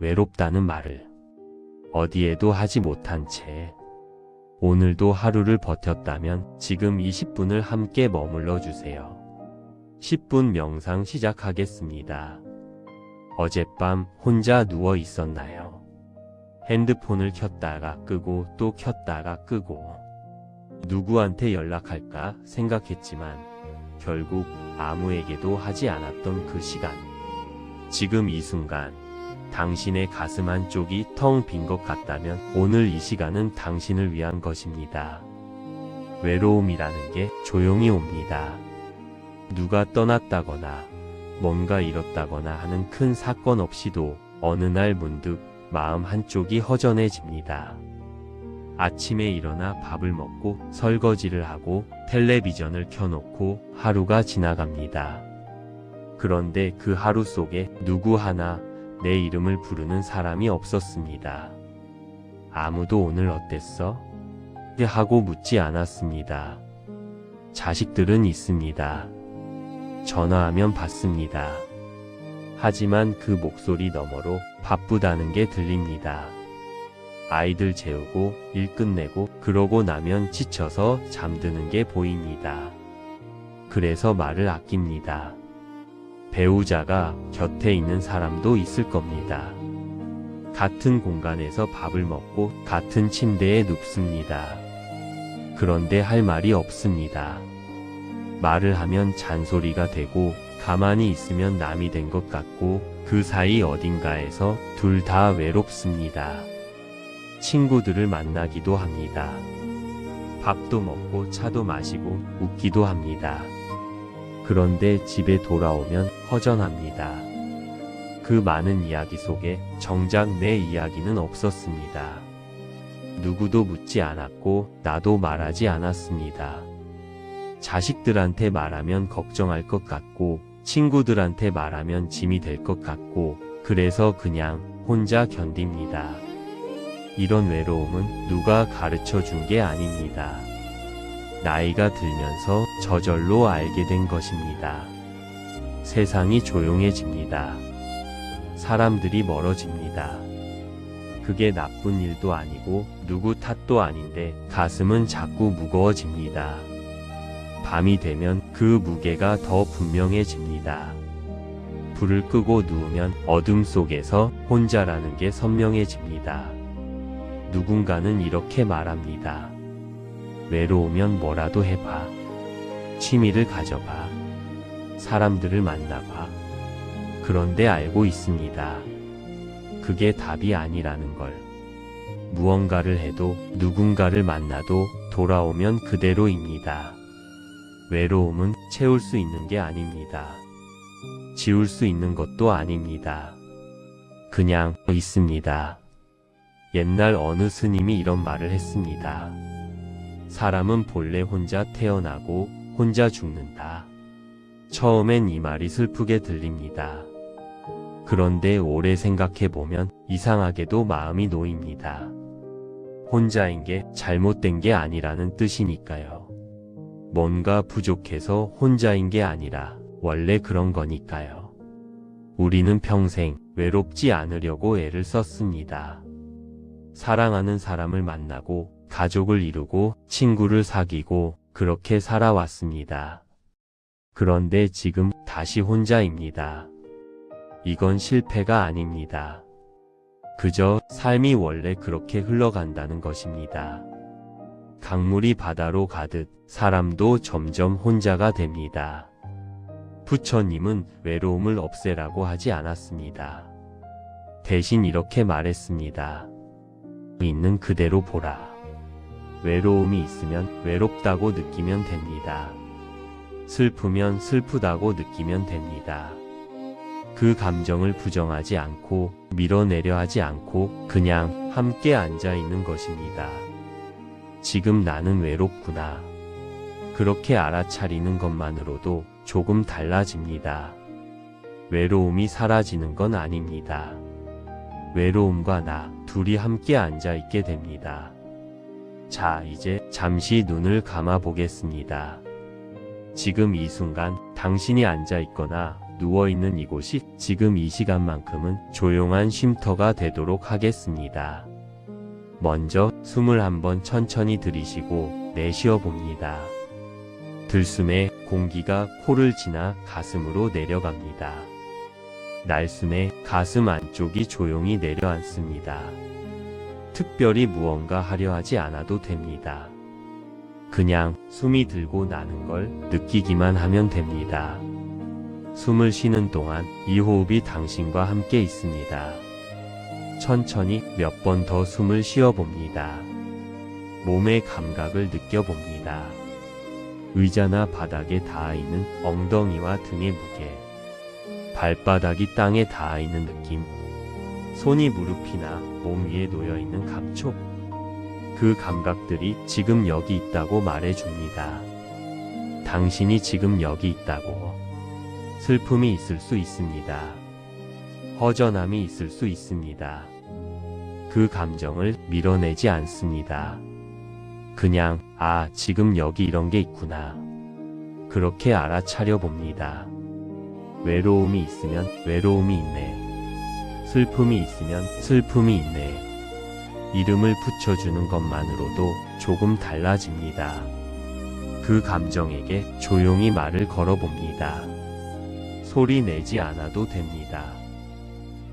외롭다는 말을 어디에도 하지 못한 채 오늘도 하루를 버텼다면 지금 20분을 함께 머물러 주세요. 10분 명상 시작하겠습니다. 어젯밤 혼자 누워 있었나요? 핸드폰을 켰다가 끄고 또 켰다가 끄고 누구한테 연락할까 생각했지만 결국 아무에게도 하지 않았던 그 시간. 지금 이 순간 당신의 가슴 한쪽이 텅 빈 것 같다면 오늘 이 시간은 당신을 위한 것입니다. 외로움이라는 게 조용히 옵니다. 누가 떠났다거나 뭔가 잃었다거나 하는 큰 사건 없이도 어느 날 문득 마음 한쪽이 허전해집니다. 아침에 일어나 밥을 먹고 설거지를 하고 텔레비전을 켜놓고 하루가 지나갑니다. 그런데 그 하루 속에 누구 하나 내 이름을 부르는 사람이 없었습니다. 아무도 오늘 어땠어? 하고 묻지 않았습니다. 자식들은 있습니다. 전화하면 받습니다. 하지만 그 목소리 너머로 바쁘다는 게 들립니다. 아이들 재우고 일 끝내고 그러고 나면 지쳐서 잠드는 게 보입니다. 그래서 말을 아낍니다. 배우자가 곁에 있는 사람도 있을 겁니다. 같은 공간에서 밥을 먹고 같은 침대에 눕습니다. 그런데 할 말이 없습니다. 말을 하면 잔소리가 되고 가만히 있으면 남이 된 것 같고 그 사이 어딘가에서 둘 다 외롭습니다. 친구들을 만나기도 합니다. 밥도 먹고 차도 마시고 웃기도 합니다. 그런데 집에 돌아오면 허전합니다. 그 많은 이야기 속에 정작 내 이야기는 없었습니다. 누구도 묻지 않았고 나도 말하지 않았습니다. 자식들한테 말하면 걱정할 것 같고 친구들한테 말하면 짐이 될 것 같고 그래서 그냥 혼자 견딥니다. 이런 외로움은 누가 가르쳐 준 게 아닙니다. 나이가 들면서 저절로 알게 된 것입니다. 세상이 조용해집니다. 사람들이 멀어집니다. 그게 나쁜 일도 아니고 누구 탓도 아닌데 가슴은 자꾸 무거워집니다. 밤이 되면 그 무게가 더 분명해집니다. 불을 끄고 누우면 어둠 속에서 혼자라는 게 선명해집니다. 누군가는 이렇게 말합니다. 외로우면 뭐라도 해봐. 취미를 가져봐. 사람들을 만나봐. 그런데 알고 있습니다. 그게 답이 아니라는 걸. 무언가를 해도 누군가를 만나도 돌아오면 그대로입니다. 외로움은 채울 수 있는 게 아닙니다. 지울 수 있는 것도 아닙니다. 그냥 있습니다. 옛날 어느 스님이 이런 말을 했습니다. 사람은 본래 혼자 태어나고 혼자 죽는다. 처음엔 이 말이 슬프게 들립니다. 그런데 오래 생각해 보면 이상하게도 마음이 놓입니다. 혼자인 게 잘못된 게 아니라는 뜻이니까요. 뭔가 부족해서 혼자인 게 아니라 원래 그런 거니까요. 우리는 평생 외롭지 않으려고 애를 썼습니다. 사랑하는 사람을 만나고 가족을 이루고 친구를 사귀고 그렇게 살아왔습니다. 그런데 지금 다시 혼자입니다. 이건 실패가 아닙니다. 그저 삶이 원래 그렇게 흘러간다는 것입니다. 강물이 바다로 가듯 사람도 점점 혼자가 됩니다. 부처님은 외로움을 없애라고 하지 않았습니다. 대신 이렇게 말했습니다. 있는 그대로 보라. 외로움이 있으면 외롭다고 느끼면 됩니다. 슬프면 슬프다고 느끼면 됩니다. 그 감정을 부정하지 않고 밀어내려 하지 않고 그냥 함께 앉아 있는 것입니다. 지금 나는 외롭구나. 그렇게 알아차리는 것만으로도 조금 달라집니다. 외로움이 사라지는 건 아닙니다. 외로움과 나 둘이 함께 앉아 있게 됩니다. 자, 이제 잠시 눈을 감아 보겠습니다. 지금 이 순간 당신이 앉아 있거나 누워 있는 이곳이 지금 이 시간만큼은 조용한 쉼터가 되도록 하겠습니다. 먼저 숨을 한번 천천히 들이쉬고 내쉬어 봅니다. 들숨에 공기가 코를 지나 가슴으로 내려갑니다. 날숨에 가슴 안쪽이 조용히 내려앉습니다. 특별히 무언가 하려 하지 않아도 됩니다. 그냥 숨이 들고 나는 걸 느끼기만 하면 됩니다. 숨을 쉬는 동안 이 호흡이 당신과 함께 있습니다. 천천히 몇 번 더 숨을 쉬어 봅니다. 몸의 감각을 느껴봅니다. 의자나 바닥에 닿아 있는 엉덩이와 등의 무게, 발바닥이 땅에 닿아 있는 느낌, 손이 무릎이나 몸 위에 놓여 있는 감촉, 그 감각들이 지금 여기 있다고 말해줍니다. 당신이 지금 여기 있다고. 슬픔이 있을 수 있습니다. 허전함이 있을 수 있습니다. 그 감정을 밀어내지 않습니다. 그냥, 아, 지금 여기 이런 게 있구나. 그렇게 알아차려 봅니다. 외로움이 있으면 외로움이 있네. 슬픔이 있으면 슬픔이 있네. 이름을 붙여주는 것만으로도 조금 달라집니다. 그 감정에게 조용히 말을 걸어봅니다. 소리 내지 않아도 됩니다.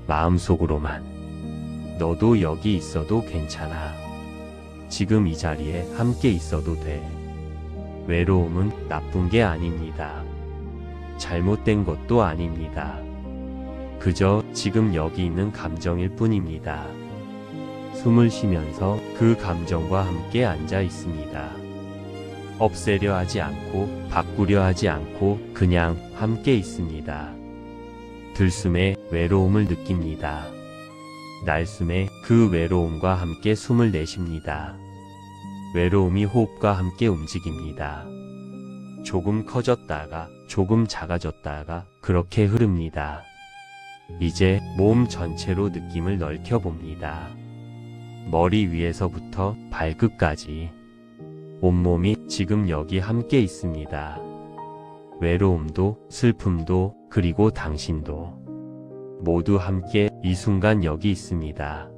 마음속으로만. 너도 여기 있어도 괜찮아. 지금 이 자리에 함께 있어도 돼. 외로움은 나쁜 게 아닙니다. 잘못된 것도 아닙니다. 그저 지금 여기 있는 감정일 뿐입니다. 숨을 쉬면서 그 감정과 함께 앉아 있습니다. 없애려 하지 않고 바꾸려 하지 않고 그냥 함께 있습니다. 들숨에 외로움을 느낍니다. 날숨에 그 외로움과 함께 숨을 내쉽니다. 외로움이 호흡과 함께 움직입니다. 조금 커졌다가 조금 작아졌다가 그렇게 흐릅니다. 이제 몸 전체로 느낌을 넓혀봅니다. 머리 위에서부터 발끝까지 온몸이 지금 여기 함께 있습니다. 외로움도 슬픔도 그리고 당신도 모두 함께 이 순간 여기 있습니다.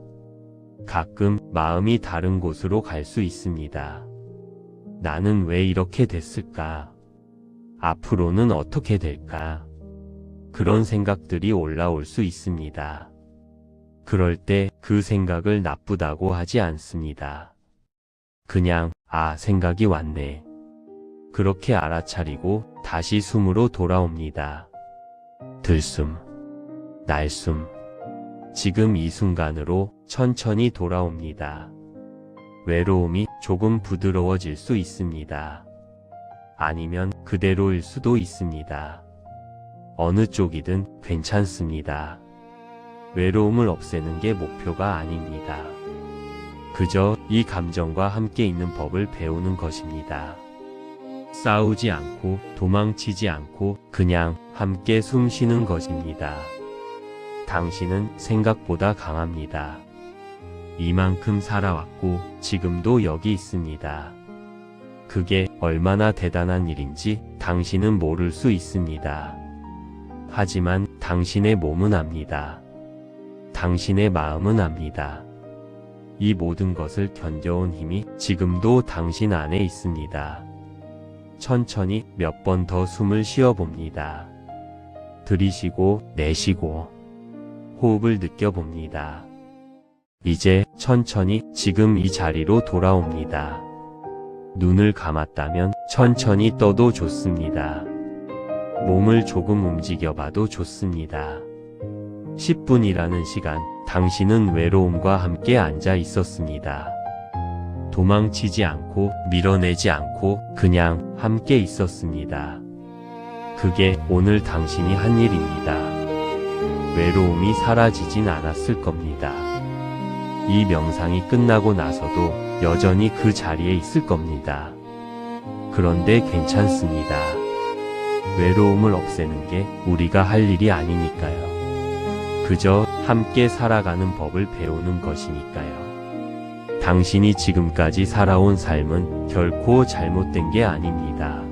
가끔 마음이 다른 곳으로 갈 수 있습니다. 나는 왜 이렇게 됐을까? 앞으로는 어떻게 될까? 그런 생각들이 올라올 수 있습니다. 그럴 때 그 생각을 나쁘다고 하지 않습니다. 그냥, 아, 생각이 왔네. 그렇게 알아차리고 다시 숨으로 돌아옵니다. 들숨, 날숨, 지금 이 순간으로 천천히 돌아옵니다. 외로움이 조금 부드러워질 수 있습니다. 아니면 그대로일 수도 있습니다. 어느 쪽이든 괜찮습니다. 외로움을 없애는 게 목표가 아닙니다. 그저 이 감정과 함께 있는 법을 배우는 것입니다. 싸우지 않고 도망치지 않고 그냥 함께 숨 쉬는 것입니다. 당신은 생각보다 강합니다. 이만큼 살아왔고 지금도 여기 있습니다. 그게 얼마나 대단한 일인지 당신은 모를 수 있습니다. 하지만 당신의 몸은 압니다. 당신의 마음은 압니다. 이 모든 것을 견뎌온 힘이 지금도 당신 안에 있습니다. 천천히 몇 번 더 숨을 쉬어 봅니다. 들이쉬고 내쉬고 호흡을 느껴봅니다. 이제 천천히 지금 이 자리로 돌아옵니다. 눈을 감았다면 천천히 떠도 좋습니다. 몸을 조금 움직여봐도 좋습니다. 10분이라는 시간, 당신은 외로움과 함께 앉아 있었습니다. 도망치지 않고 밀어내지 않고 그냥 함께 있었습니다. 그게 오늘 당신이 한 일입니다. 외로움이 사라지진 않았을 겁니다. 이 명상이 끝나고 나서도 여전히 그 자리에 있을 겁니다. 그런데 괜찮습니다. 외로움을 없애는 게 우리가 할 일이 아니니까요. 그저 함께 살아가는 법을 배우는 것이니까요. 당신이 지금까지 살아온 삶은 결코 잘못된 게 아닙니다.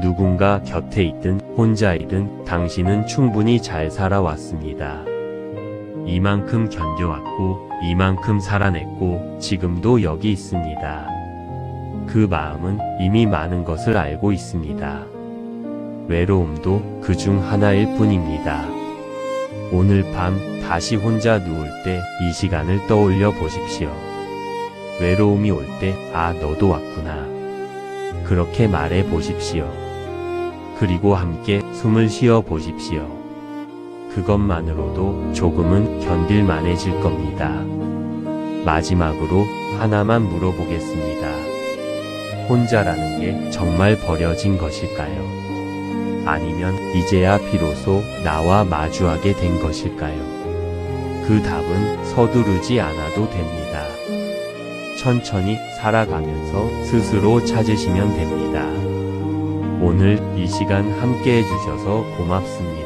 누군가 곁에 있든 혼자이든 당신은 충분히 잘 살아왔습니다. 이만큼 견뎌왔고, 이만큼 살아냈고, 지금도 여기 있습니다. 그 마음은 이미 많은 것을 알고 있습니다. 외로움도 그 중 하나일 뿐입니다. 오늘 밤 다시 혼자 누울 때 이 시간을 떠올려 보십시오. 외로움이 올 때, 아, 너도 왔구나. 그렇게 말해 보십시오. 그리고 함께 숨을 쉬어 보십시오. 그것만으로도 조금은 견딜만해질 겁니다. 마지막으로 하나만 물어보겠습니다. 혼자라는 게 정말 버려진 것일까요? 아니면 이제야 비로소 나와 마주하게 된 것일까요? 그 답은 서두르지 않아도 됩니다. 천천히 살아가면서 스스로 찾으시면 됩니다. 오늘 이 시간 함께 해주셔서 고맙습니다.